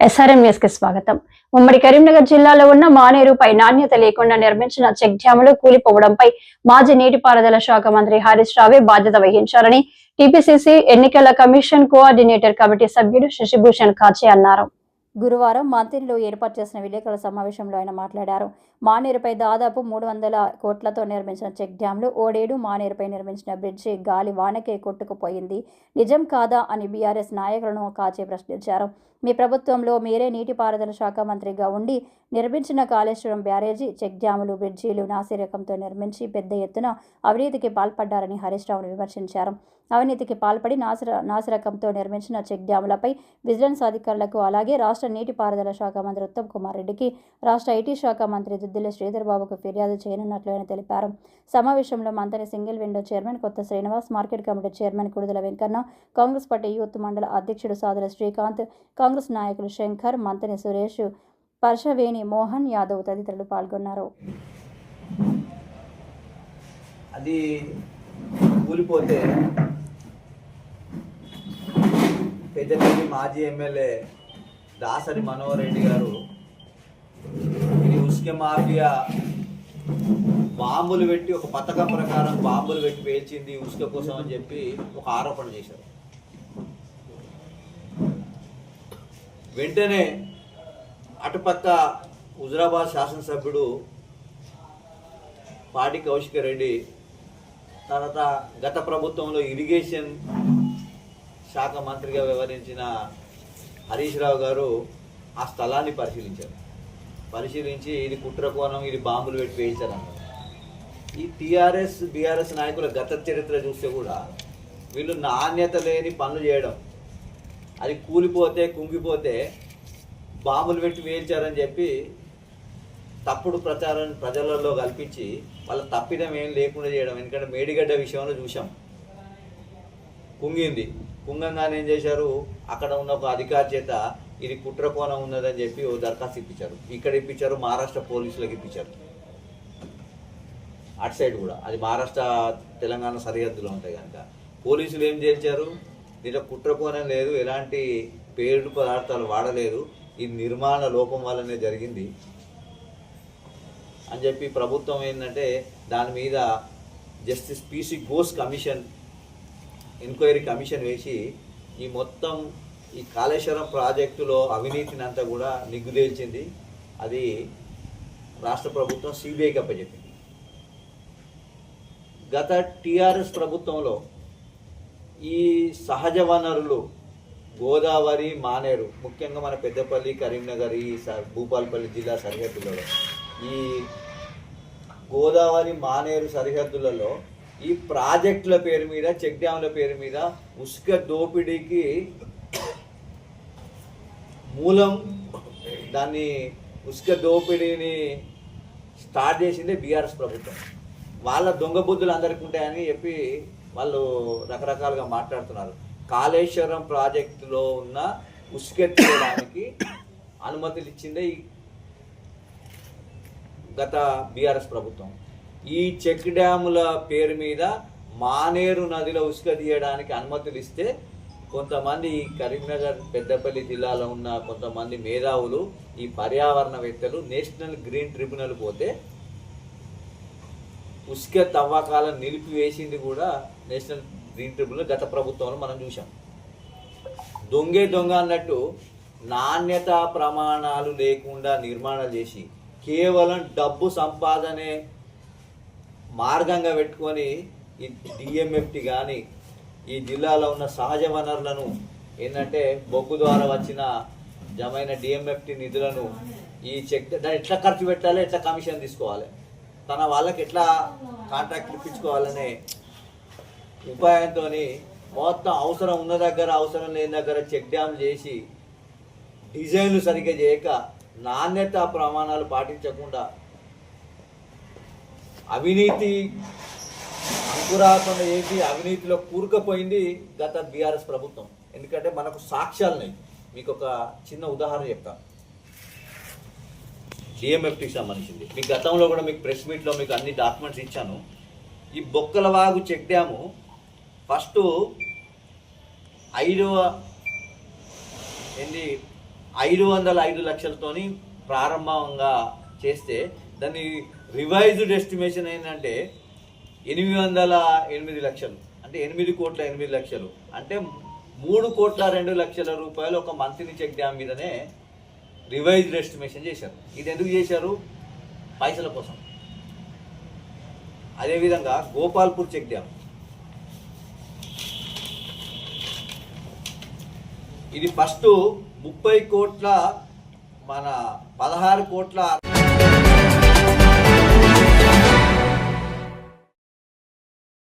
SRM న్యూస్కి స్వాగతం. ఉమ్మడి కరీంనగర్ జిల్లాలో ఉన్న మానేరుపై నాణ్యత లేకుండా నిర్మించిన చెక్ డ్యాములు కూలిపోవడంపై మాజీ నీటిపారుదల శాఖ మంత్రి హరీష్ రావే బాధ్యత వహించారని టీపీసీసీ ఎన్నికల కమిషన్ కోఆర్డినేటర్ కమిటీ సభ్యుడు శశిభూషణ్ కాచే అన్నారు. గురువారం మంత్రిలో ఏర్పాటు చేసిన విలేకరుల సమావేశంలో ఆయన మాట్లాడారు. మానేరుపై దాదాపు మూడు వందల కోట్లతో నిర్మించిన చెక్ డ్యాంలు ఓడేడు మానేరుపై నిర్మించిన బ్రిడ్జి గాలి వానకే కొట్టుకుపోయింది. నిజం కాదా అని బీఆర్ఎస్ నాయకులను కాచే ప్రశ్నించారు. మీ ప్రభుత్వంలో మీరే నీటిపారుదల శాఖ మంత్రిగా ఉండి నిర్మించిన కాళేశ్వరం బ్యారేజీ చెక్ డ్యాములు బ్రిడ్జీలు నాసిరకంతో నిర్మించి పెద్ద ఎత్తున అవినీతికి పాల్పడ్డారని హరీష్ రావును విమర్శించారు. అవినీతికి పాల్పడి నాసిర నాసిరకంతో నిర్మించిన చెక్ డ్యాములపై విజిలెన్స్ అధికారులకు అలాగే రాష్ట్ర నీటిపారుదల శాఖ మంత్రి ఉత్తమ్ కుమార్ రెడ్డికి రాష్ట్ర ఐటీ శాఖ మంత్రి దుద్దిల్ల శ్రీధర్ బాబుకు ఫిర్యాదు చేయనున్నట్లు ఆయన తెలిపారు. సమావేశంలో మంత్రి single window chairman Kotha Srinivas market committee chairman Kududala Venkanna Congress party youth మండల అధ్యక్షుడు సాదుల శ్రీకాంత్ కాంగ్రెస్ నాయకులు శంకర్ మంత్రి సురేష్ పర్షవేణి మోహన్ యాదవ్ తదితరులు పాల్గొన్నారు. అది కూలిపోతే పెద్దపల్లి మాజీ ఎమ్మెల్యే దాసరి మనోహర్ రెడ్డి గారు ఇది ఉస్కె మాఫియా బాంబులు పెట్టి ఒక పథకం ప్రకారం బాంబులు పెట్టి పేల్చింది ఉసుక కోసం అని చెప్పి ఒక ఆరోపణ చేశారు. వెంటనే అటుపక్క హుజరాబాద్ శాసనసభ్యుడు పాటి కౌశిక రెడ్డి తర్వాత గత ప్రభుత్వంలో ఇరిగేషన్ శాఖ మంత్రిగా వ్యవహరించిన హరీష్ రావు గారు ఆ స్థలాన్ని పరిశీలించారు. పరిశీలించి ఇది కుట్రకోణం ఇది బాంబులు పెట్టి వేయించారన్నారు ఈ టీఆర్ఎస్ బీఆర్ఎస్ నాయకుల గత చరిత్ర చూస్తే కూడా వీళ్ళు నాణ్యత లేని పనులు చేయడం అది కూలిపోతే కుంగిపోతే బాంబులు పెట్టి వేయించారని చెప్పి తప్పుడు ప్రచారం ప్రజలలో కల్పించి వాళ్ళ తప్పిదం ఏం లేకుండా చేయడం ఎందుకంటే మేడిగడ్డ విషయంలో చూసాం కుంగింది. కుంగంగానే ఏం చేశారు? అక్కడ ఉన్న ఒక అధికారి చేత ఇది కుట్రకోణం ఉన్నదని చెప్పి ఓ దరఖాస్తు ఇప్పించారు. ఇక్కడ ఇప్పించారు మహారాష్ట్ర పోలీసులకు ఇప్పించారు. అటు సైడ్ కూడా. అది మహారాష్ట్ర తెలంగాణ సరిహద్దులో ఉంటాయి కనుక. పోలీసులు ఏం చేశారు దీంట్లో కుట్రకోణం లేదు ఎలాంటి పేరు పదార్థాలు వాడలేదు. ఈ నిర్మాణ లోపం వల్లనే జరిగింది. అని చెప్పి ప్రభుత్వం ఏంటంటే దాని మీద justice PC Ghosh commission enquiry commission వేసి ఈ మొత్తం ఈ కాళేశ్వరం ప్రాజెక్టులో అవినీతిని అంతా కూడా నిగ్గుదేల్చింది. అది రాష్ట్ర ప్రభుత్వం సిబిఐకి అప్పచెప్పింది. గత టీఆర్ఎస్ ప్రభుత్వంలో ఈ సహజ వనరులు గోదావరి మానేరు ముఖ్యంగా మన పెద్దపల్లి కరీంనగర్ ఈ స- భూపాలపల్లి జిల్లా సరిహద్దులలో. ఈ గోదావరి మానేరు సరిహద్దులలో ఈ ప్రాజెక్టుల పేరు మీద చెక్ డ్యాంల పేరు మీద ఉసుక దోపిడీకి మూలం దాన్ని ఉసుక దోపిడీని స్టార్ట్ చేసిందే బీఆర్ఎస్ ప్రభుత్వం. వాళ్ళ దొంగ బుద్ధులు అందరికీ ఉంటాయని చెప్పి వాళ్ళు రకరకాలుగా మాట్లాడుతున్నారు. కాళేశ్వరం ప్రాజెక్టులో ఉన్న ఉసుకెత్తడానికి అనుమతులు ఇచ్చిందే ఈ గత బీఆర్ఎస్ ప్రభుత్వం. ఈ చెక్ డ్యాముల పేరు మీద మానేరు నదిలో ఉసుక తీయడానికి అనుమతులు ఇస్తే కొంతమంది కరీంనగర్ పెద్దపల్లి జిల్లాలో ఉన్న కొంతమంది మేధావులు ఈ పర్యావరణవేత్తలు నేషనల్ గ్రీన్ ట్రిబ్యునల్ పోతే ఉస్కే తవ్వకాలను నిలిపివేసింది కూడా నేషనల్ గ్రీన్ ట్రిబ్యునల్ గత ప్రభుత్వంలో మనం చూసాం దొంగే దొంగ అన్నట్టు నాణ్యత ప్రమాణాలు లేకుండా నిర్మాణాలు చేసి కేవలం డబ్బు సంపాదనే మార్గంగా పెట్టుకొని ఈ డిఎంఎఫ్టి కానీ ఈ జిల్లాలో ఉన్న సహజ వనరులను ఏంటంటే బొగ్గు ద్వారా వచ్చిన జమైన డిఎంఎఫ్టి నిధులను ఈ చెక్ దాన్ని ఎట్లా ఖర్చు పెట్టాలి ఎట్లా కమిషన్ తీసుకోవాలి? తన వాళ్ళకి ఎట్లా కాంట్రాక్ట్ ఇప్పించుకోవాలనే ఉపాయంతో మొత్తం అవసరం ఉన్న దగ్గర అవసరం లేని దగ్గర చెక్ డ్యామ్ చేసి డిజైన్లు సరిగ్గా చేయక నాణ్యత ప్రమాణాలు పాటించకుండా అవినీతి అంకురార్పణ చేసి అవినీతిలో కూరుకుపోయింది గత బీఆర్ఎస్ ప్రభుత్వం. ఎందుకంటే మనకు సాక్ష్యాలున్నాయి మీకు ఒక చిన్న ఉదాహరణ చెప్తాను. డిఎంఎఫ్టీకి సంబంధించింది. మీ గతంలో కూడా మీకు ప్రెస్ మీట్లో మీకు అన్ని డాక్యుమెంట్స్ ఇచ్చాను. ఈ బొక్కలవాగు చెక్ డ్యాము ఫస్ట్ ఐదు ఏంటి ఐదు వందల ఐదు లక్షలతోని ప్రారంభంగా చేస్తే దాన్ని రివైజ్డ్ ఎస్టిమేషన్ ఏంటంటే ఎనిమిది వందల ఎనిమిది లక్షలు. అంటే ఎనిమిది కోట్ల ఎనిమిది లక్షలు. అంటే మూడు కోట్ల రెండు లక్షల రూపాయలు ఒక మంత్లీ చెక్ డ్యామ్ మీదనే రివైజ్డ్ ఎస్టిమేషన్ చేశారు. ఇది ఎందుకు చేశారు? పైసల కోసం. అదేవిధంగా గోపాల్పూర్ చెక్ డ్యామ్ ఇది ఫస్ట్ ముప్పై కోట్ల మన పదహారు కోట్ల